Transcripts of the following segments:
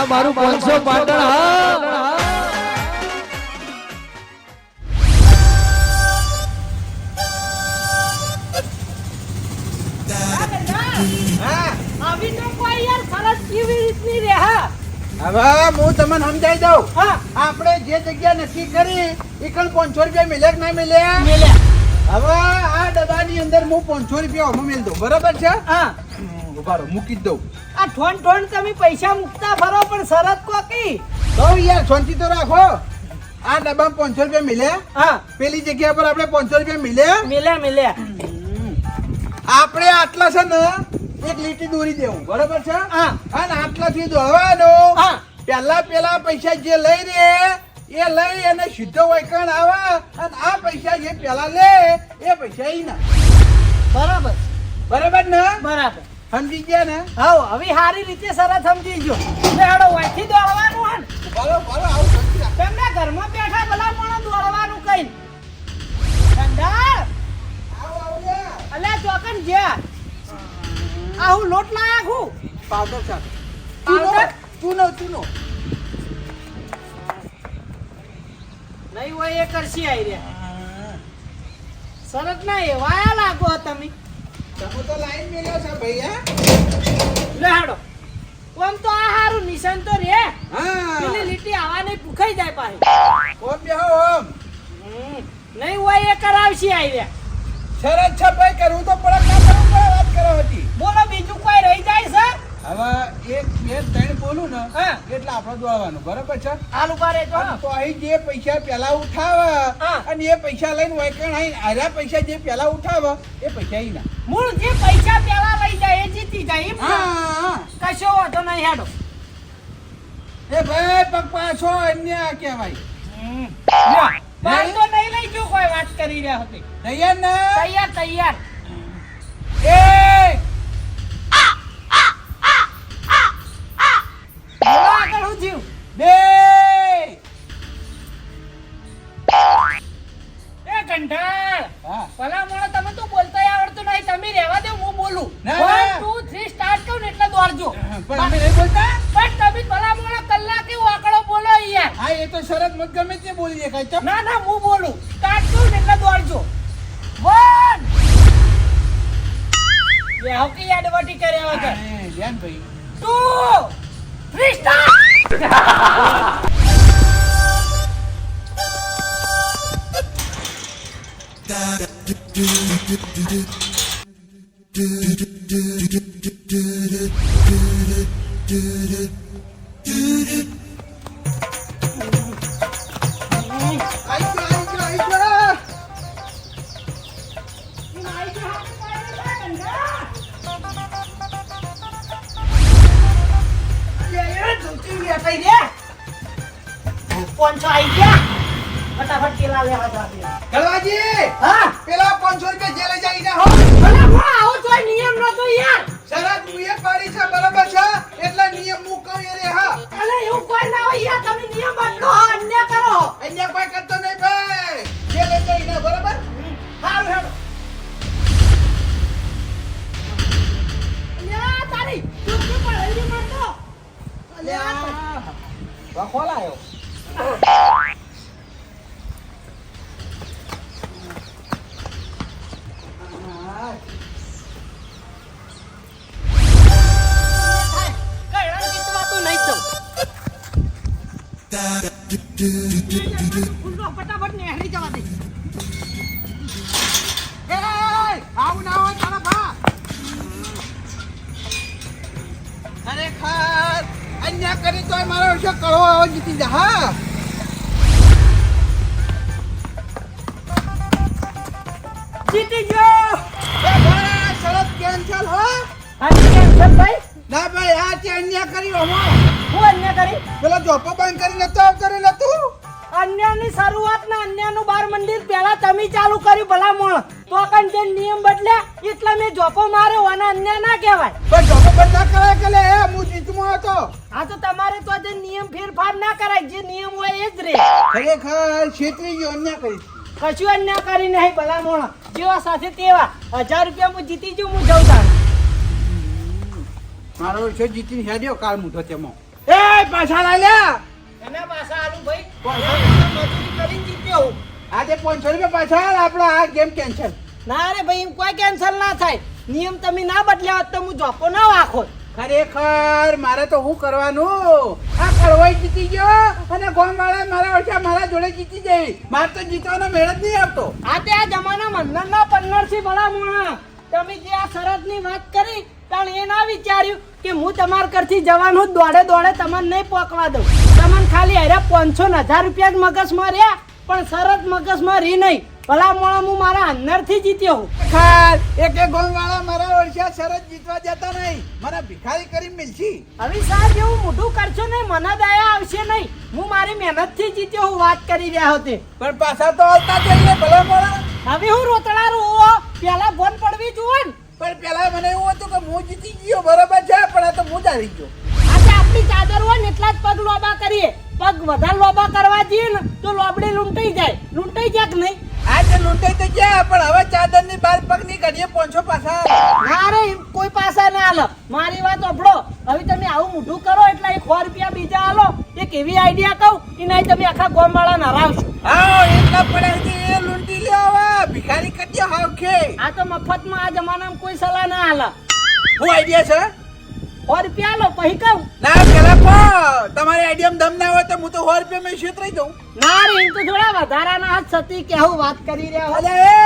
આ મારું પાંચસો પાટણ હા. આવી તો કોઈ યાર સરસ કેવી રીતની રે હા. હવે હું તમને સમજાઈ દઉં. હા. આપણે જે જગ્યા નક્કી કરી એ કણ પાંચસો રૂપિયા મિલ્યા કે ના મેલ્યા. હવે આ ડબ્બાની અંદર હું પાંચસો રૂપિયા હું મેલ દઉં. બરાબર છે? હા. હમ, ઊભા રહો મૂકી જ દઉં. આ ઠોન ઠોન તમે પૈસા મૂકતા ફરો પણ શરત કોકી? તો યાર શાંતિ તો રાખો. આ ડબ્બામાં પાંચસો રૂપિયા મિલ્યા હા. પેલી જગ્યા પર આપણે પાંચસો રૂપિયા મિલ્યા મેલ્યા મેલ્યા આપણે આટલા છે ને એક લીટી દોરી દેવું. બરાબર છે? હા. અને આટલાથી દોડવાનું હા. પહેલા પેલા પૈસા જે લઈ રે એ લઈ અને સીધો વૈકણ આવે અને આ પૈસા જે પેલા લે એ પૈસા ઈ ના. બરાબર. બરાબર ને? બરાબર. સમજી ગયા ને? હાઉ હવે સારી રીતે સરસ સમજી ગયો. લે હેડો વાયથી દોડવાનું હન બરો બરો આવું સમજી રાખ. ઘરમાં બેઠા ભલા મોણા દોડવાનું કઈ ઠંડા આવું આવું અલ્યા ચોકન જ્યા. આ હું લોટ લાયા હું પાવડર સાથે પાવડર? ચૂનો ચૂનો નહીં હોય એ કરશી આઈ રહ્યા સરસ ના એવા લાગો તમે. તમે તો લાઈન મેલ્યો છે ભાઈ લે હેડો. ઓમ તો આ હારું નિશાન તો રે. પેલી હા લીટી આવા નહીં ભૂખાઈ જાય પાછી ઓમ બેહો ઓમ. નહીં હોય એ કરાવશી આવી શરત છે ભાઈ કરવું તો પડે વાત કરો હતી. બોલો બીજું કોઈ રહી જાય છે? હવે એક બે ત્રણ બોલું ને એટલે આપણે દોડવાનું. બરાબર છે? હાલ ઊભા રહેજો તો અહીં જે પૈસા પેલા ઉઠાવે અને એ પૈસા લઈને વૈકણ અહીં આર્યા પૈસા જે પેલા ઉઠાવે એ પૈસા ના. મૂળ જે પૈસા પેલા લઈ જાય એ જીતી જાય એમ હા કશો વાંધો નહીં હેડો એ ભાઈ પગ પાછો અન્ય કહેવાય. વાંધો નહીં લઈ જો કોઈ વાત કરી રહ્યા હતી તૈયાર ને? તૈયાર તૈયાર. પણ અમે નહીં બોલતા? પણ તમે ભલા મોણો કલાકે વાકડો બોલો યાર હા એ તો શરત મત ગમે તે બોલી દેખાય ચમ ના ના હું બોલું. સ્ટાર્ટ ને એટલે દોડજો. વન એ હોકી એડવર્ટી કર્યા વગર. હા, ધ્યાન ભાઈ. Two three start! આઈ ગયો આઈ ગયો આઈ ગયો પોંચો આવી ગયા ફટાફટ કેલા લેવા જાતે ગળવાજી હા પેલા 500 રૂપિયા જે લઈ જાય હો જોઈ નિયમ નતો યાર. શરત હું એ પાડી છે બરાબર છે? એટલે નિયમ હું કહું રે હા. અરે એવું કોઈ ના હોય યાર તમે નિયમ બદલો અન્ય કરો. અહીંયા કોઈ કરતો નહીં ભાઈ. જે લે જઈ ને બરાબર? હાલ હેડો. અલ્યા તારી ચૂપચી પડેલી મારતો. અલ્યા. બખોલ ઉલટો ફટાફટ નેહરી જવા દે. એ, આવું ના હોય તારા ભા. ખરેખર અન્ય કરી તો મારો વિશે કળો જીતી જા જીતી ગયો. કેન્સલ હો, કેન્સલ ભાઈ. ના ભાઈ આ તે અન્ય કરી હમો હું અન્ય કરી? પેલો જોપો બંધ કરી નતો કરી અન્ય અન્યની શરૂઆત ના અન્યનું બાર મંદિર પહેલા તમે ચાલુ કર્યું ભલા મોણ તો કણ જે નિયમ બદલ્યા એટલે મેં જોપો માર્યો અને અન્ય ના કહેવાય. પણ જોપો બંધ ના કરાય કે લે? હું જીતમાં હતો. આ તો તમારે તો જે નિયમ ફેરફાર ના કરાય. જે નિયમ હોય એ જ રે. ખરેખર છેતરી ગયો અન્ય કરી કશું અન્ય કરી નહીં ભલા મોણ જેવા સાથે તેવા. હજાર રૂપિયા હું જીતી જઉં હું મારો વિષય જીતીને હેડ્યો કાલ મૂઠો તેમાં. એ પાછા પાછા લાલ્યા એના પાછા આલુ ભાઈ. મજૂરી કરી જીત્યો આજે પાંચસો રૂપિયા પાછા આપણો આપણા આ ગેમ કેન્સલ. ના રે ભાઈ એમ કોઈ કેન્સલ ના થાય. નિયમ તમે ના બદલ્યા હોત તો હું જોપો ના વાખો ખરેખર મારે તો શું કરવાનું? આ કડવાઈ જીતી ગયો અને ગોમ વાળા મારા ઓછા મારા જોડે જીતી જઈ મારે તો જીતવાનો મેળ જ નહીં આવતો. આ તે આ જમાના મંદરના પંદરથી ભલા મોણા. તમે જે આ શરતની વાત કરી પણ એ ના વિચાર્યું કે હું તમારા ઘરથી જવાનું દોડે દોડે તમને નહીં પોકવા દઉં. તમને ખાલી અરે પાંચસો ને હજાર રૂપિયા જ મગજમાં રહ્યા પણ શરત મગજમાં રહી નહીં. ભલા મોળા હું મારા અંદરથી જીત્યો હું ખાર એક એક ગોમ વાળા મારા ઓળખ્યા સરસ જીતવા જતા નહીં. મને ભિખારી કરી મિલશી. હવે સાહેબ એવું મોઢું કરશો નહીં મને દયા આવશે નહીં. હું મારી મહેનતથી જીત્યો હું વાત કરી રહ્યા હતી. પણ પાછા તો આવતા જઈએ ભલે મોળા હવે હું રોતડા રોવો પેલા ફોન પડવી જુઓ ને. પણ પેલા મને એવું હતું કે હું જીતી ગયો, બરોબર છે, પણ આ તો હું જ હારી ગયો. આજે આપણી ચાદર હોય ને એટલા જ પગ લોબા કરીએ. પગ વધારે લોબા કરવા જઈએ ને તો લોબડી લૂંટાઈ જાય. લૂંટાઈ જાય કે નહીં? આજે લૂંટાઈ તો ગયા પણ હવે ચાદરની બાર પગની પાંચસો પાછા ના રે કોઈ પાસા ના હાલો. મારી વાત અભડો હવે તમે આવું મોઢું કરો એટલે એક સો રૂપિયા બીજા હાલો. એક એવી આઈડિયા કહું એના તમે આખા ગોમ વાળા હરાવશો. હા એટલા પડે એ લૂંટી લ્યો હવે. ભિખારી કરી દો હાવ ખે આ તો મફતમાં આ જમાનામાં કોઈ સલાહ ના હાલ. શું આઈડિયા છે? સો રૂપિયા હાલો પછી કહું. ના પેલા કહો. તમારી આઈડિયા દમ ના હોય તો હું તો સો રૂપિયા મેં છેતરાઈ દઉં. ના રે એમ તો થોડા વધારાના હાથ સતી કેવું વાત કરી રહ્યા અલે એ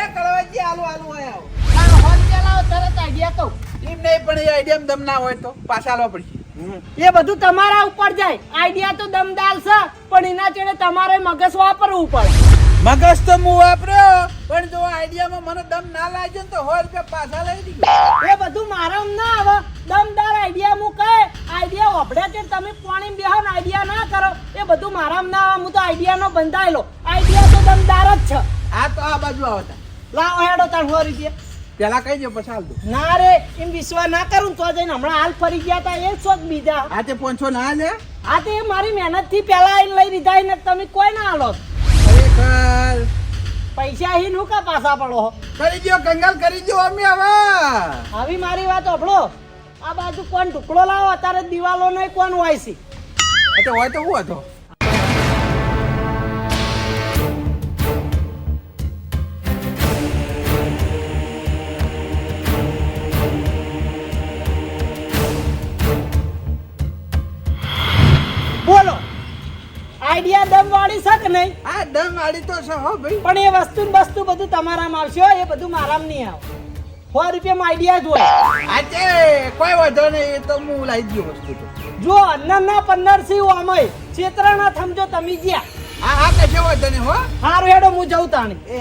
એ કળવાજી આલુ આલુ આયા આ સો રૂપિયા લાવો તરત આઈડિયા કહું. એમ નહીં પણ એ આઈડિયા દમ ના હોય તો પાછા આલવા પડશે. એ બધું તમારા ઉપર જાય. આઈડિયા તો દમદાર છે પણ એના ચેડે તમારે મગજ વાપરવું પડે. મગજ તો હું વાપર્યો પણ જો આઈડિયામાં મને દમ ના લાગ્યો તો સો રૂપિયા પાછા લઈ દીધું એ બધું મારા ના આવે. દમદાર આઈડિયા હું કહે આઈડિયા ઓભળે કે તમે પાણી બેહો ને આઈડિયા ના કરો એ બધું મારા ના હું તો આઈડિયા નો બંધાયેલો. આઈડિયા તો દમદાર જ છે. આ તો આ બાજુ આવતા લાવો હેડો તાર સો રીતે પેલા કહી દો પછી હાલ દો ના રે એમ વિશ્વાસ ના કરું ને તો જઈને હમણાં હાલ ફરી ગયા તા એ શોખ બીજા. આ તે પાંચસો ના લે? આ તે એ મારી મહેનતથી પેલા આઈને લઈ લીધા ને તમે કોઈ ના હાલો. ખરેખર. પૈસા હી નું કા પાછા પડો? કરી દો કંગાલ કરી દો અમે હવે આવી મારી વાત ઓભળો આ બાજુ કોણ ઢુકડો લાવો? અત્યારે દિવાલો નહીં કોણ હોય છે? એટલે હોય તો હું હતો? બોલો આઈડિયા દમ વાળી છે કે નહીં? આ દમ વાળી તો છે હો ભાઈ. પણ એ વસ્તુ ને વસ્તુ બધું તમારામાં આવશે એ બધું મારામાં નહીં આવે. સો રૂપિયામાં આઈડિયા જ હોય. આજે કોઈ વાંધો નહીં એ તો હું લાવી દઉં વસ્તુ તો. જો અન્નના પંદર સી અમય ચેતરાના થમજો તમે જ્યાં હા હા કશો વાંધો નહીં હો. હારું હેડો હું જઉં તાણી. એ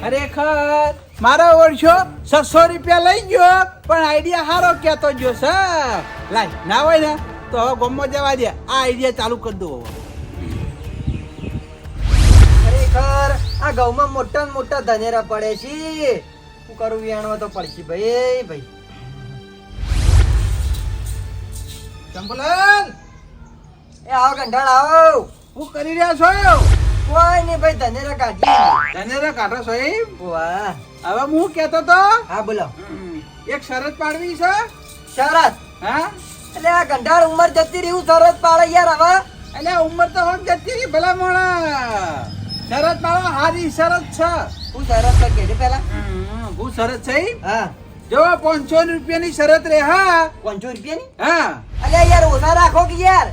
ખરેખર મારો ઓળશો છસો રૂપિયા લઈ ગયો પણ આઈડિયા સારો કહેતો જો સર. લાય ના હોય ને તો હવે ગમો જવા દે. આ આઈડિયા ચાલુ કરી દો હવે. ખરેખર આ ઘઉંમાં મોટા મોટા ધનેરા પડે છે. કરું વિયાણવા તો પડશે ભાઈ. ભાઈ. ચંપલન! એ આવો કંટાળ આવો. હું કરી રહ્યા છો? કોઈ નહીં ભાઈ ધનેરા કાઢી ધનેરા કાઢો સાહેબ. વાહ. હવે હું કહેતો તો? હા બોલો. એક શરત પાડવી છે? શરત? હા? એટલે આ કંઠાળ ઉંમર જતી રહી હું શરત પાડે યાર હવે. એટલે ઉંમર તો હોક જતી રહી ભલા મોણા શરત પાડો હારી શરત છે. હું શરત તો પેલા હમ, હું શરત છે હા. જો પાંચસો રૂપિયાની શરત રે હા. પાંચસો રૂપિયાની? હા. અલ્યા યાર ઓછા રાખો કે યાર.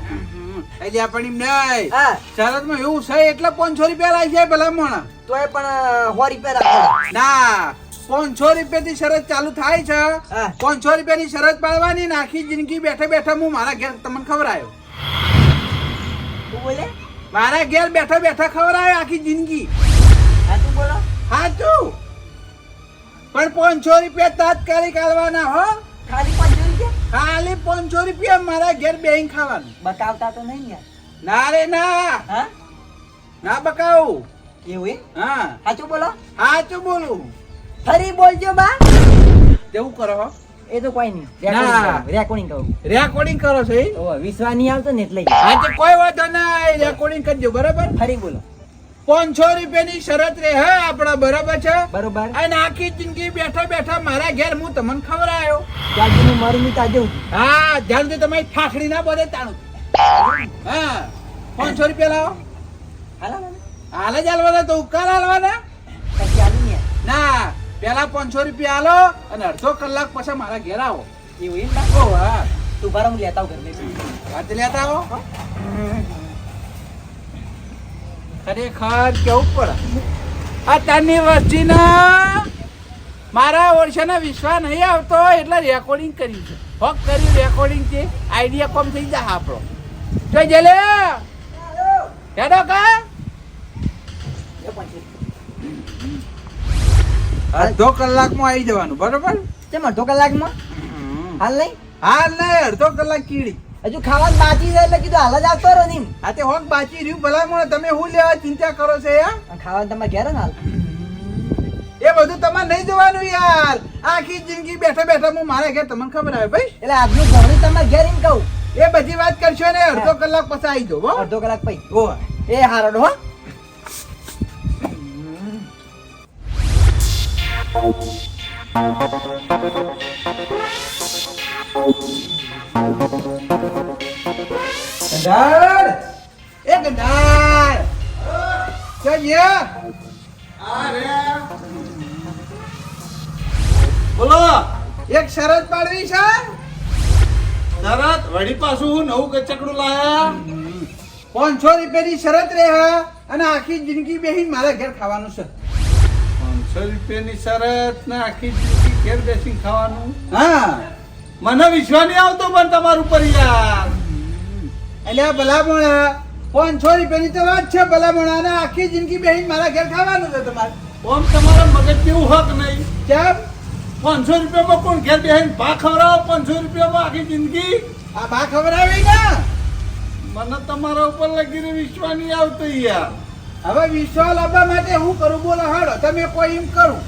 એટલે પણ એમ નહીં. શરતમાં એવું છે એટલે પાંચસો રૂપિયા લાવી જાય ભલા મોણા એ પણ સો રૂપિયા રાખો. ના. પાંચસો રૂપિયાથી શરત ચાલુ થાય છે. પાંચસો રૂપિયા રૂપિયાની શરત પાડવાની નાખી આખી જિંદગી બેઠા બેઠા હું મારા ઘેર તમને ખબર આવ્યો બોલે? મારા ઘેર બેઠા બેઠા ખબર આવ્યો આખી જિંદગી. હા તું બોલો. સાચું પણ પાંચસો રૂપિયા તાત્કાલિક આલવાના હો. ખાલી પાંચસો રૂપિયા? ખાલી પાંચસો રૂપિયા મારા ઘેર બેંક ખાવાનું. બતાવતા તો નહીં યાર. ના રે ના. હા? ના બકાવું. એવું હા. સાચું બોલો? સાચું બોલું. ફરી બોલજો બા. તેવું કરો હો. એ તો કોઈ નહીં. ના. રેકોર્ડિંગ કરું. રેકોર્ડિંગ કરો છો એ? વિશ્વાસ નહીં આવતો ને એટલે આજે કોઈ વાંધો નહીં રેકોર્ડિંગ કરજો બરાબર? ફરી બોલો. પાંચસો રૂપિયાની શરત રે હે આપડે બરાબર છે? બરોબર. અને આખી જિંદગી બેઠા બેઠા મારા ઘેર હું તમને ખવડાયો. ત્યાંથી મારું ની તાજે હા જ્યાં સુધી તમારી ઠાઠડી ના બોલે તાણું. હા પાંચસો રૂપિયા લાવો. હાલા જ હાલવાના તો ઉકાલ હાલવાના. ના પેલા પાંચસો રૂપિયા આલો અને અડધો કલાક પછી મારા ઘેર આવો. એવું એમ ના? ઓ હા. તું બરાબર લેતા આવું ઘર લેતા આવો. ખરેખર કેવું પડે આ તારની વસ્તીના મારા ઓળશાના વિશ્વાસ નહીં આવતો એટલે રેકોર્ડિંગ કર્યું છે. હોક કર્યું રેકોર્ડિંગ છે આઈડિયા કોમ થઈ જાય આપણો. જો જલે! હેડો કા? અડધો કલાકમાં આવી જવાનું બરોબર? કેમ અડધો કલાકમાં? હાલ નહીં? હાલ નહીં અડધો કલાક કીડી. હજુ ખાવાનું બાકી છે એટલે કીધું હાલ જ આવતો રહો ને આ તે હોક બાકી રહ્યું ભલામણ તમે શું લેવા ચિંતા કરો છો યાર? ખાવાનું તમારે ઘેર ને હાલ એ બધું તમારે નહીં જોવાનું યાર. આખી જિંદગી બેઠા બેઠા હું મારા ઘેર તમને ખબર આવે ભાઈ? એટલે આજનું ઘણું તમારે ઘેર એમ કહું. એ બધી વાત કરશો ને અડધો કલાક પછી આવી હો. અડધો કલાક પછી. ઓ એ હારો હો. ગંધાર! એ ગંધાર! જઈએ બોલો એક શરત પાડવી છે? શરત? વળી પાછું હું નવું કચકડું લાયા? પાંચસો રૂપિયાની શરત રે અને આખી જિંદગી બેહીને મારા ઘેર ખાવાનું છે. પાંચસો રૂપિયાની શરત ને આખી જિંદગી ઘેર બેસીને ખાવાનું? હા. મને વિશ્વાસ નહીં આવતો પણ તમારું ઉપર યાર. એટલે આ ભલામણ પાંચસો રૂપિયાની તો વાત છે ભલામણા અને આખી જિંદગી બેહીને મારા ઘેર ખાવાનું છે તમારે. ઓમ તમારા મગજ કેવું હક નહીં? કેમ? પાંચસો રૂપિયામાં કોણ ઘેર બેહીને ભા ખવડાવો? પાંચસો રૂપિયામાં આખી જિંદગી? આ ભા ખવડાવી આવી ને? મને તમારા ઉપર લગીને વિશ્વાસ નહીં આવતો યાર. હવે વિશ્વાસ લાવવા માટે હું કરું? બોલો હાડો તમે કોઈ એમ કરું.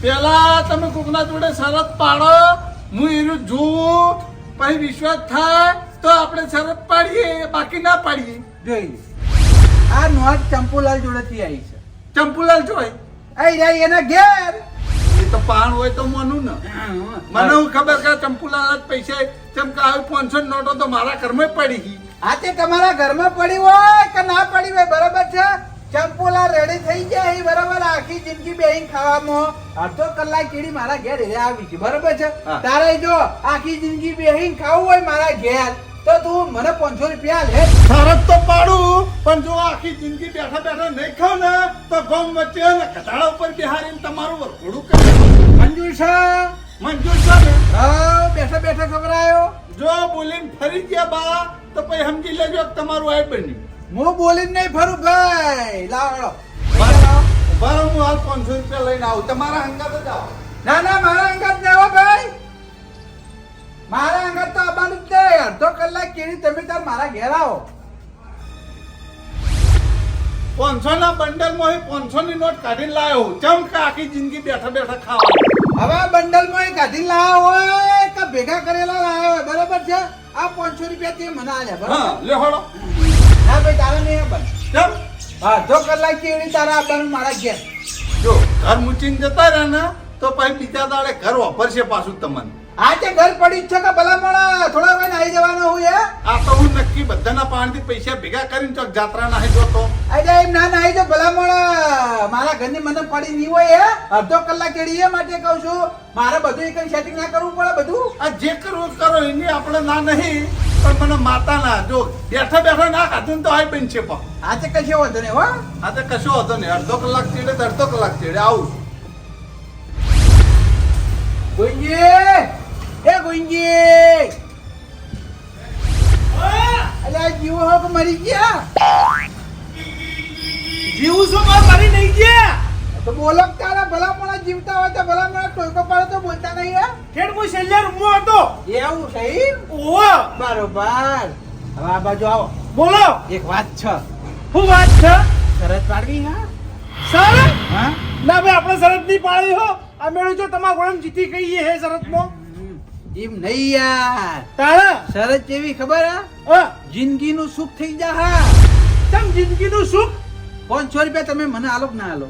પેલા તમે કોકના જોડે શરત પાડો. હું એનું જોઉં પછી વિશ્વાસ થાય તો આપણે શરત પાડીએ બાકી ના પાડીએ. જોઈ. આ નોટ ચંપુલાલ જોડેથી આવી છે. ચંપુલાલ જોઈ આઈ રહી એના ઘેર. એ તો પાણ હોય તો મનું ને. મને હું ખબર કે ચંપુલાલ જ પૈસે ચમ કે આવી પાંચસો નોટો તો મારા ઘરમાં પડી ગઈ. આ તે તમારા ઘરમાં પડી હોય કે ના પડી હોય બરાબર છે? ચંપુલાલ રેડી થઈ ગયા એ બરાબર આખી જિંદગી બેહીને ખાવામાં. અડધો કલાક કીડી મારા ઘેર એ આવી છે. બરાબર છે. તારે જો આખી જિંદગી બેહીને ખાવું હોય મારા ઘેર તો તું મને પાંચસો રૂપિયા લે. શરત તો પાડું પણ જો આખી જિંદગી બેઠા બેઠા નહીં ખાવ ને તો ગમ વચ્ચે કટાળા ઉપર બિહારીને તમારું વરઘોડું કરે મંજૂર છે મંજૂર છે હા બેઠા બેઠા ખબર આવ્યો? જો બોલીને ફરી ગયા બા તો પછી સમજી લેજો તમારું આય બન્યું. હું બોલી નહીં ફરું ભાઈ. લાવો ભરો હું હાલ પાંચસો રૂપિયા લઈને આવું. તમારા હંગાત જ આવો. ના ના મારા અંગત ને ભાઈ. મારા અંગત તો આવવાનું જ છે અડધો કલાક કેવી તમે તાર મારા ઘેર આવો. પાંચસો ના બંડલમાં પાંચસો ની નોટ કાઢીને લાયો હું. ચમ કે આખી જિંદગી બેઠા બેઠા ખાવા હવે બંડલમાં કાઢી લાવ્યા હોય કે ભેગા કરેલા લાવ્યા હોય? બરાબર છે? આ પાંચસો રૂપિયા તે મને આલ્યા બરાબર? લે હળો. હા, ભાઈ, તારા નહીં આપણ ચમ અડધો કલાક કેવી તારા આપવાનું મારા ઘેર. જો, ઘર મૂકીને જતા રહે ને તો પછી બીજા દાડે ઘર વાપરશે પાછું તમને. આ તે ઘર પડી જ છે કે ભલામણ થોડા વાર આવી જવાનો હું? એ આ તો હું નક્કી બધાના પાણીથી પૈસા ભેગા કરીને ચોક જાત્રા નાહી જતો આજે એમ ના નાહી જો ભલામણ. મારા ઘરની મને પડી નહીં હોય એ અડધો કલાક કેડી એ માટે કહું છું. મારે બધું એક સેટિંગ ના કરવું પડે બધું. આ જે કરવું કરો એની આપણે ના નહીં પણ મને માતા ના જો બેઠા બેઠા ના ખાધું તો આય બનશે પણ. આ તે કશો વાંધો નહીં હો. આ તો કશો વાંધો નહીં અડધો કલાક ચીડે અડધો કલાક ચીડે આવું. ગુંજી એ ગુંજી અલે જીવ જીવો હો કે મરી ગયા? જીવ પણ મરી નહીં ગયા. તો બોલો કે ભલા ભલામણ જીવતા હોય તો ભલામણ ટોયકો પાડે તો બોલતા નહીં હે? ખેડ હું છેલ્લે રૂમમાં હતો. એવું સહી ઓ બરોબર. હવે આ બાજુ આવો. બોલો. એક વાત છે. શું વાત છે? શરત પાડવી હા? સર હા? ના ભાઈ આપણે શરત નહીં પાડી હો. અમે જો તમારા ગોળમ જીતી ગઈ હે શરતમાં. એમ નહીં યાર. તારા? શરત જેવી ખબર હા? જિંદગી જિંદગીનું સુખ થઈ જા હા. તમ જિંદગીનું સુખ? પાંચસો રૂપિયા તમે મને આલો ના આલો?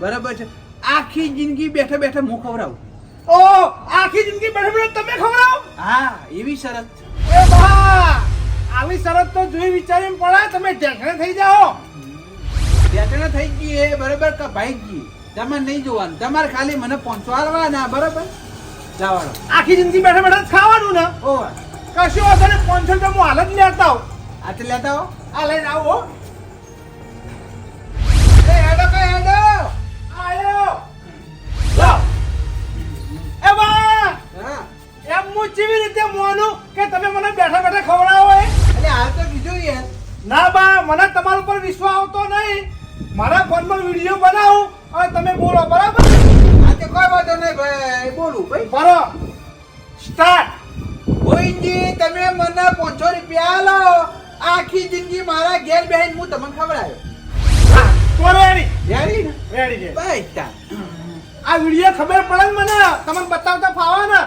બરાબર છે. આખી જિંદગી બેઠા બેઠા હું ખવડાવું? ઓ આખી જિંદગી બેઠા બેઠા તમે ખવડાવો? હા એવી શરત. એ બા આવી શરત તો જોઈ વિચારીને પડે તમે ઢેકણે થઈ જાઓ. ઢેકણે થઈ ગઈ એ બરાબર કે ભાઈ ગઈ? તમારે નહીં જોવાનું. તમારે ખાલી મને પહોંચવાડવાના બરાબર? જવાનો. આખી જિંદગી બેઠા બેઠા ખાવાનું ને? કશું હશે ને પાંચસો રૂપિયા હું હાલ જ લેતા આવું. આ તો લેતા હો આ લઈને આવો એ હેડો કે હેડો. આયો. લો. એ બા! હા. એમ હું કેવી રીતે માનું કે તમે મને બેઠા બેઠા ખવડાવો એટલે હાલ તો કીધું યાર ના બા મને તમારા ઉપર વિશ્વાસ આવતો નહીં. મારા ફોનમાં વીડિયો બનાવું અને તમે બોલો બરાબર? કોઈ વાંધો નહીં ભાઈ બોલું ભાઈ. ભરો સ્ટાર્ટ. ભોઈનજી તમે મને પાંચસો રૂપિયા આલો આખી જિંદગી મારા ઘેર બેહીને હું તમને ખવડાવ્યો. તો રેડી રેડી ને રેડી બસ આ વીડિયો ખબર પડે મને? તમને બતાવતા ફાવે ને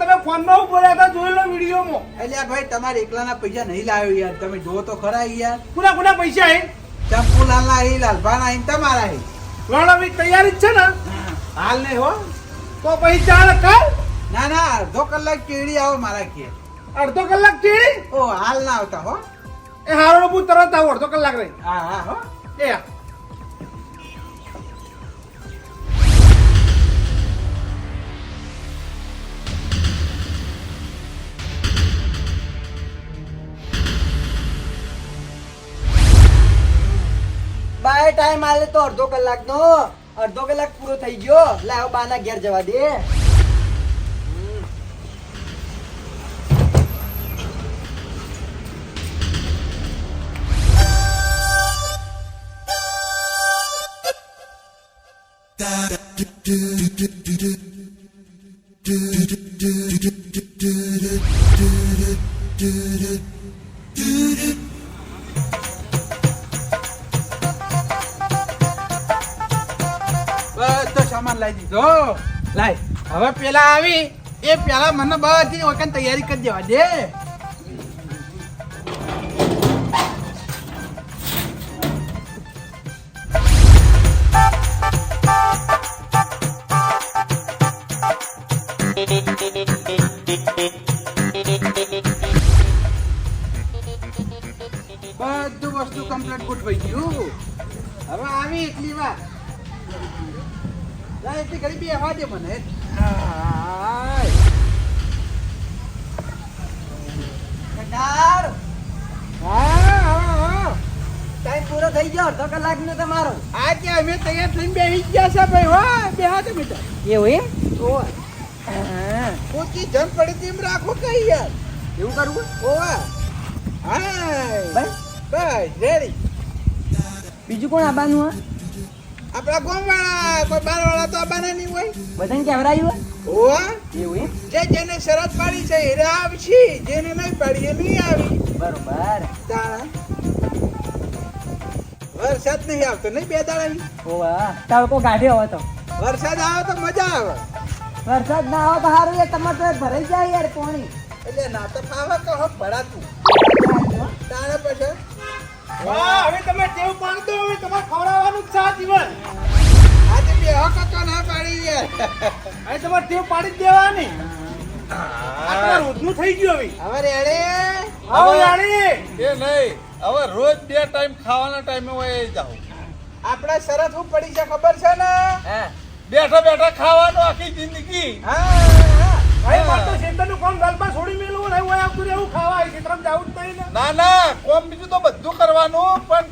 તમે ફોનમાં હું બોલ્યા હતા? જોઈ લો વિડીયોમાં. એટલે ભાઈ તમારે એકલાના પૈસા નહીં લાવ્યો યાર. તમે જુઓ તો ખરા યાર. કુના કુના પૈસા હે ચંપુલાલના અહીં લાલભાના અહીં તમારા અહીં લડાવી તૈયારી જ છે ને? હાલ નહીં હો. તો પછી ચાલ કર. ના ના અડધો કલાક કેળી આવો મારા ઘેર. અડધો કલાકથી ઓ હાલ ના આવતા હો. એ હારો હું તરત આવું અડધો કલાક રહી. હા હા હો. એ બાય ટાઈમ આલે તો અડધો કલાકનો. અડધો કલાક પૂરો થઈ ગયો. લાવ બાના ઘેર જવા દે. બધો સામાન દીધો. લાય, હવે પેલા આવી, એ પેલા મને બધી વખત તૈયારી કરી દેવા દે. બધું વસ્તુ કમ્પ્લીટ ગોઠવાઈ ગયું. હવે આવી એટલી વાર. લા એટલી ઘડી બેહવા દે મને. હા હા હા. ટાઈમ પૂરો થઈ ગયો અડધો કલાક નો તમારો. આજે અમે તૈયાર થઈને બેસી ગયા છે ભાઈ હો બેહા દે બેટા. એવું એમ? ઓવા પોતી જમ પડી તેમ રાખો કઈ યાર. એવું કરવું? ઓવા હાય. બસ. બસ રેડી બીજું કોણ આવવાનું હોય આપણા ગોમવાળા કોઈ બારવાળા તો આવવાના નહીં હોય. બધાને કેવરાયું ઓવા એવું જે જેને શરત પાડી છે એ આવશે. જેને નહીં પાડી એ નહીં આવી. બરોબર. વરસાદ નહીં આવતો નહીં બે દાડા ઓવા તડકો કાઢ્યો હવે તો? વરસાદ આવે તો મજા આવે. વરસાદ ના આવે તો સારું યાર તમારે ભરાઈ જાય યાર પાણી. એટલે ના તો ખાવા કહો ભરાતું. તાણે પછી વાહ હવે તમે ટેવ પાડતો હવે તમારે ખવડાવવાનું જ છે આ આજે બે હકતો ના પાડી યાર હવે તમારે ટેવ પાડી જ દેવાની. રોજનું થઈ ગયું હવે. હવે રેડે? એ નહીં હવે રોજ બે ટાઈમ ખાવાના ટાઈમે હોય એ જાઓ આપણા શરત શું પડી છે ખબર છે ને? હા બેઠા બેઠા ખાવાનું આખી જિંદગી. હા. હા. ભાઈ મારે તો શેતરનું કામ ગલબા છોડી મેલું ને એવું આવતું રહેવું ખાવા ક્ષેત્રમાં જવું જ નહીં ને ના ના કોમ બીજું તો બધું કરવાનું પણ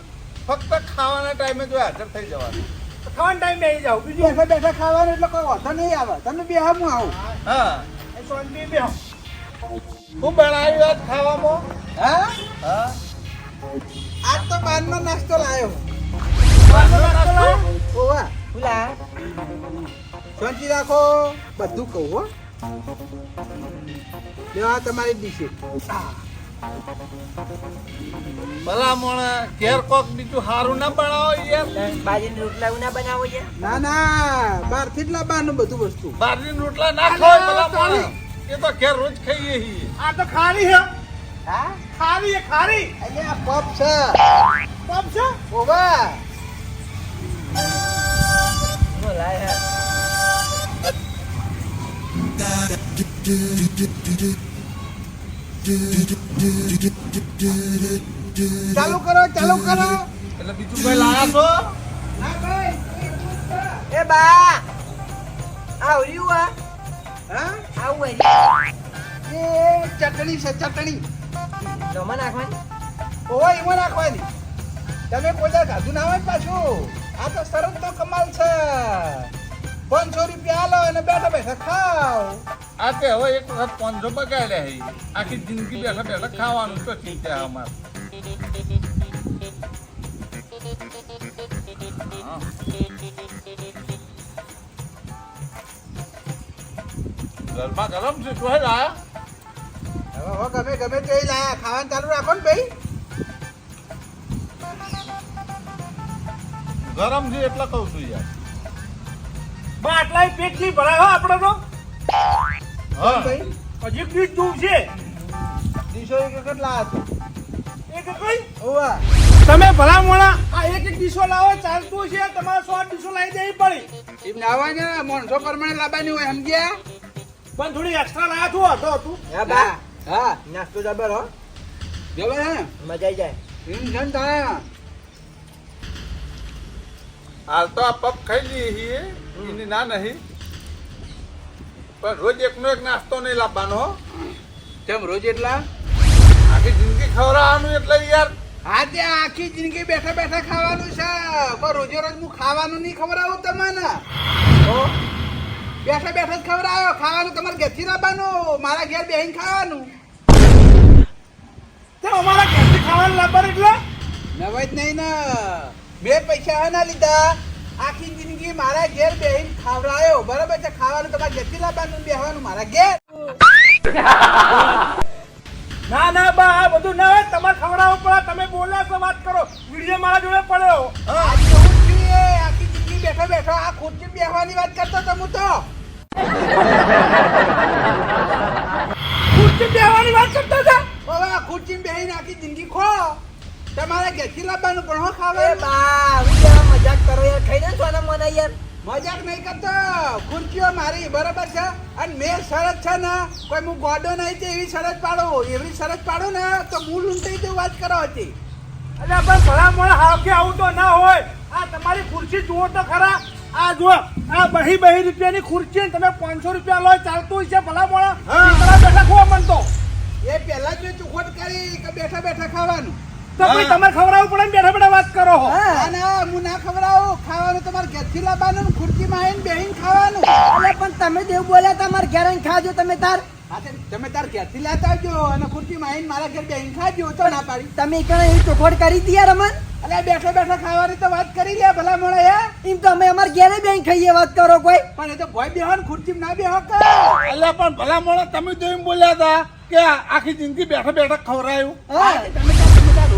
ફક્ત ખાવાના ટાઈમે જો હાજર થઈ જવાનું. ખાવાના ટાઈમ આવી જાવ બીજું? બેઠા બેઠા ખાવાનું એટલે કોઈ વાંધો નહીં આવે. તમે બે હું આવું. હા. શાંતિ બેહો હું. બનાવ્યું આજ ખાવામાં. હા? હા. આજ તો બહારનો નાસ્તો લાવ્યો બહારનો નાસ્તો લાવો? ઓવા ખુલા શાંતિ રાખો. બધું કહું હો. લેવા તમારી ડીશે ભલા ઘેર કોક બીજું સારું ના બનાવો યાર. બાજરીની રોટલા એવું ના બનાવો યાર. ના ના બહારથી જ લાવવાનું બધું વસ્તુ. બારની રોટલા ના અલા, ખાય ભલા મોણે તારી. એ તો ઘેર રોજ ખાઈએ છીએ. આ તો ખારી હે હા? ખારી આ પપ છે. પપ છે? ઓવા લાય હે ચાલુ કરો ચાલુ કરો. એટલે બીજું કઈ લાયા છો? એ બા આવર્યું આ. હા? આવું એ ચટણી છે ચટણી. જમા નાખવાની? ઓય એમાં નાખવાની. તમે કોઈ ગાધું ના હોય પાછું? આ તો સરસ તો કમાલ છે. પાંચસો રૂપિયા આલો અને બેઠા બેઠા ખાઓ. આ તે હવે એક વખત પાંચસો બગાડ્યા હે. આખી જિંદગી બેઠા બેઠા ખાવાનું તો ચિંતા અમારે. ગરમા ગરમ છે શું હે લાયા? હવે ગમે ગમે તે લાયા. ખાવાનું ચાલુ રાખો ને ભાઈ. ગરમ છે એટલે કહું છું યાર. આટલા પેટલી ભરાય હો આપણે તો હા ભાઈ હજી બીજ દૂર છે? ડીશો એક વખત છો એક કઈ? ઓવા તમે ભલા મોણા આ એક એક ડીશો લાવો ચાલતું છે તમારે સો ડીશો લાવી દેવી પડી. એમ ના હોય ને મોણસો પ્રમાણે લાવવાની હોય સમજ્યા પણ થોડી એક્સ્ટ્રા લાયા તું હતો તું. હા બા. હા. નાસ્તો જબર હો. જબર હે? મજા આવી જાય. એમ છે ને તાયા હાલ તો આ પપ ખાઈ લઈએ છીએ એની ના નહીં. પણ રોજ એકનો એક નાસ્તો નહીં લાવવાનો કેમ રોજ એટલા? આખી જિંદગી ખવડાવવાનું એટલે યાર. હા તે આખી જિંદગી બેઠા બેઠા ખાવાનું છે. પણ રોજે રોજ હું ખાવાનું નહીં ખવડાવું તમને. બેઠા બેઠા જ ખવડાવ્યો ખાવાનું તમારે ઘેરથી લાવવાનું મારા ઘેર બેહીને ખાવાનું. તે અમારા ઘેરથી ખાવાનું લાવવાનું એટલે? નવાય જ નહીં ને. બે પૈસા હા ના લીધા. આખી જિંદગી મારા ઘેર બેહીને ખાવડાયો. બરાબર છે? ખાવાનું તમારે જતી લાવવાનું બેહવાનું મારા ઘેર. ના ના બા આ બધું ના હોય. તમારે ખવડાવવું પડે. તમે બોલ્યા છો વાત કરો. વીડિયો મારા જોડે પડ્યો. આખી જિંદગી બેઠો બેઠો આ ખુરશી બેહવાની વાત કરતો તો હું તો. ખુરશી બેહવાની વાત કરતા હતા? ખુરશી બેહીને આખી જિંદગી ખો તમારે ઘેરથી લાવવાનું પણ હો એ ખાવાનું બા હું કેવા મજાક કરો યાર ખાઈ ને સોના મને યાર? મજાક નહીં કરતો. ખુરશીઓ મારી બરાબર છે? અને મેં શરત છે ને કોઈ હું ગોડો નહીં તે એવી શરત પાડો. એવી શરત પાડો ને તો હું લૂંટાઈ જેવું વાત કરો હતી અરે પણ ભલા મોણા હાવકે આવું તો ના હોય. આ તમારી ખુરશી જુઓ તો ખરા. આ જુઓ આ બહી બહી રૂપિયાની ખુરશી તમે પાંચસો રૂપિયા લો ચાલતું હોય છે ભલા હા. બેઠા બેઠા ખો મન તો એ પહેલા જ મેં ચુખોટ કરી કે બેઠા બેઠા ખાવાનું. તો ભાઈ તમારે ખવડાવવું પડે ને બેઠા બેઠા વાત કરો હો. ના ના હું ના ખવડાવું. ખાવાનું તમારે ઘેરથી લાવવાનું ખુરશીમાં આવીને બેહીને ખાવાનું. અલે પણ તમે જેવું બોલ્યા તમારે ઘેર આવીને ખાજો તમે તાર. તમે તાર ઘેરથી લેતા આવજો અને ખુરશીમાં આવીને મારા ઘેર બેહીને ખાજો તો ના પાડી. તમે એકણ એવી ચોખવડ કરી હતી યાર અમન? અલ્યા બેઠા બેઠા ખાવાની તો વાત કરી લે ભલા મળે હે? એમ તો અમે અમારે ઘેરે બેન ખાઈએ વાત કરો કોઈ. પણ એ તો ભોય બેહો ને ખુરશી ના બેહો કે. એટલે પણ ભલા મળે તમે તો એમ બોલ્યા હતા કે આખી જિંદગી બેઠો બેઠા ખવડાયું. હા, તમે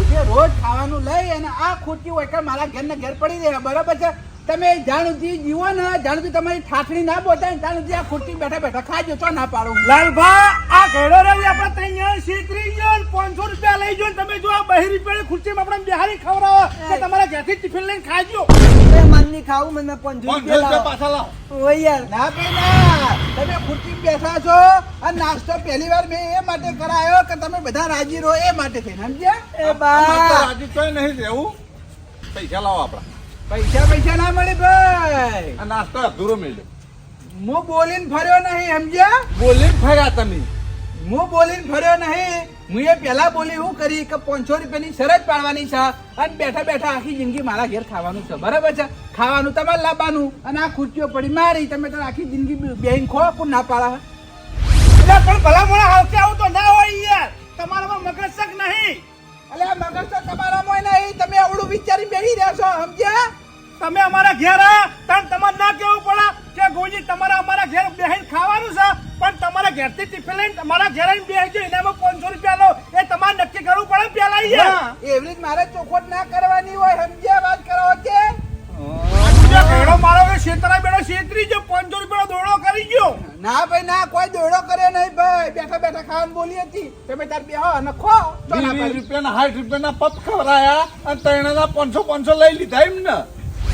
તાર રોજે ખાવાનું લઈ અને આ ખુરશી હોય કે મારા ઘેર ને ઘેર પડી રહે બરાબર છે? તમે જાણ સુધી જીવો ને જાણ સુધી તમારી ઠાઠણી ના બોતા ને જાણ સુધી આ ખુરશી બેઠા બેઠા ખાજો તો ના પાડું લાલભા આ ઘેડો રહી આપણે ત્રણ શીતરી ગયો ને પાંચસો રૂપિયા લઈ જો તમે જો આ બહેરી રૂપિયાની ખુરશીમાં આપણે બિહારી ખવડાવો તો તમારા ઘેરથી ટિફિન લઈને ખાજો. મેં મન નહીં ખાવું મને પંજો પાંચસો રૂપિયા પાછા લાવો. ઓય યાર. ના ભાઈ ના તમે ખુરશી બેઠા છો અને નાસ્તો પહેલી વાર મેં એ માટે કરાયો કે તમે બધા રાજી રહો એ માટે થઈને સમજ્યા? એ તો બા રાજી તોય નહીં રહેવું. પૈસા લાવો આપણા. પૈસા પૈસા ના મળે ભાઈ. નાસ્તો અધૂરો મળ્યો. હું બોલીને ફર્યો નહીં સમજ્યા? બોલીને ફર્યા તમે. હું બોલીને ફર્યો નહીં. હું એ પહેલા બોલી હું કરી કે પાંચસો રૂપિયાની શરત પાડવાની છે અને બેઠા બેઠા આખી જિંદગી મારા ઘેર ખાવાનું છે. બરાબર છે? ખાવાનું તમારે લાવવાનું અને આ ખુરશીઓ પડી. મારી, તમે તો આખી જિંદગી બેહીને ખો પણ ના પાડા? એટલે પણ ભલા મોડા કે આવું તો ના હોય યાર. તમારામાં મગજ નહીં. એટલે મગજ તો તમારામાં નહીં. તમે અવળું વિચારી બેસી રહ્યા છો, સમજ્યા? તમે અમારા ઘેર આ તાણ તમારે ના કેવું પડે કે ગોજી તમારે અમારા ઘેર બેહીને ખાવાનું છે. પણ તમારા ઘેરથી ટિફિન લઈને તમારા ઘેર આવીને બેસજો એનામાં પાંચસો રૂપિયા લો. એ તમારે નક્કી કરવું પડે પેલા એવી જ મારે ચોખવટ ના કરવાની હોય સમજ્યા? વાત કરો કે? ઘેડો મારો શેતરા બેડો શેતરી જો પાંચસો રૂપિયાનો દોડો કરી ગયો. ના ભાઈ ના કોઈ દોડો કરે નહીં ભાઈ. બેઠા બેઠા ખાવાનું બોલી હતી. તમે તાર બેહો અને ખો વીસ રૂપિયાના સાઠ રૂપિયાના પપ અને ત્રણેના પાંચસો પાંચસો લઈ લીધા એમ ને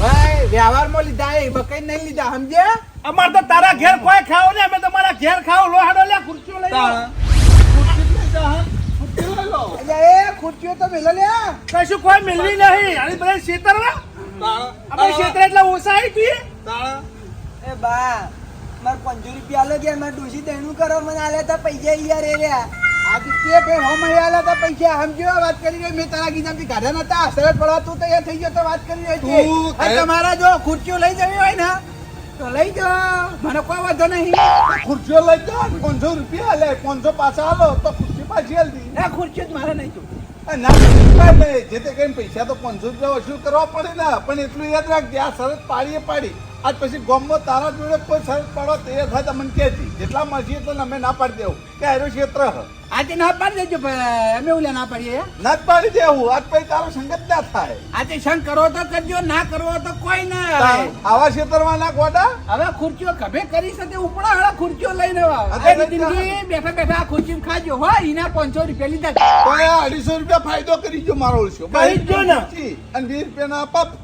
ભાઈ વ્યવહારમાં લીધા એ બકઈ નહીં લીધા સમજે અમાર તો તારા ઘેર કોઈ ખાવ ને અમે તમારા ઘેર ખાવ. લો હાડો લે ખુરશીઓ લઈ લો. ખુરશીઓ તો મેલો લે. કશું કોઈ મેળવી નહીં. અને બધા શેતરવા? આપણે શેતર એટલે ઓછા આવી છીએ એ બા મારે પંજો રૂપિયા આલો ગયા. મારે ડોસી દેણું કરો. મને આલ્યા તા પૈસા યાર એ રહ્યા આદિત્ય ભાઈ હમ આયા હતા પૈસા. સમજ્યો વાત કરી રહી મેં તારા ગીતામાંથી કાઢ્યા નતા. સરળ પડવા તું તૈયાર થઈ ગયો તો વાત કરી રહી છે. તું તમારા જો ખુરશીઓ લઈ જવી હોય ને તો લઈ જાઓ મને કોઈ વાંધો નહીં. ખુરશીઓ લઈ જાઓ પાંચસો રૂપિયા લે. પાંચસો પાછા આલો તો ખુરશી પાછી હાલતી ના ખુરશીઓ જ મારે નહીં જોતી. ના જે તે કઈ પૈસા તો પાંચસો રૂપિયા વસૂલ કરવા પડે ને. પણ એટલું યાદ રાખજે આ શરત પાડીએ પાડી. આજ પછી ગોમો તારા જોડે કોઈ શરત પડો તે થાય તમને કહેતી. જેટલા મળશે તો અમે ના પાડી દેવું. કે એરો ક્ષેત્ર આજે ના પાડી દેજો. અમે ઓલે ના પાડીએ. ના પાડી દેવું. આજ પછી તારો સંગત ના થાય. આજે સંગ કરવો તો કરજો ના કરવો તો કોઈ ના આવા. ક્ષેત્રમાં ના ગોડા? હવે ખુરચીઓ કભે કરી શકે ઉપડા હળા ખુરચીઓ લઈને બેઠા બેઠા આ ખુરચી ખાજો. હો એના પાંચસો રૂપિયા લીધા. અઢીસો રૂપિયા ફાયદો કરી જો મારો ગયો અને વીસ રૂપિયાના પપ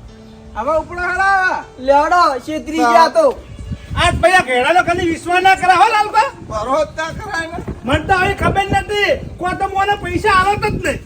હવે ઉપડો હળા લેડો છેતરી ગયા તો. આ પૈયા ઘેડાનો ખાલી વિશ્વાસ ના કરા હો લાલબા. પરોત ના કરાય ને. મને તો હવે ખબર નથી. કો તો મને પૈસા આવત જ નહીં.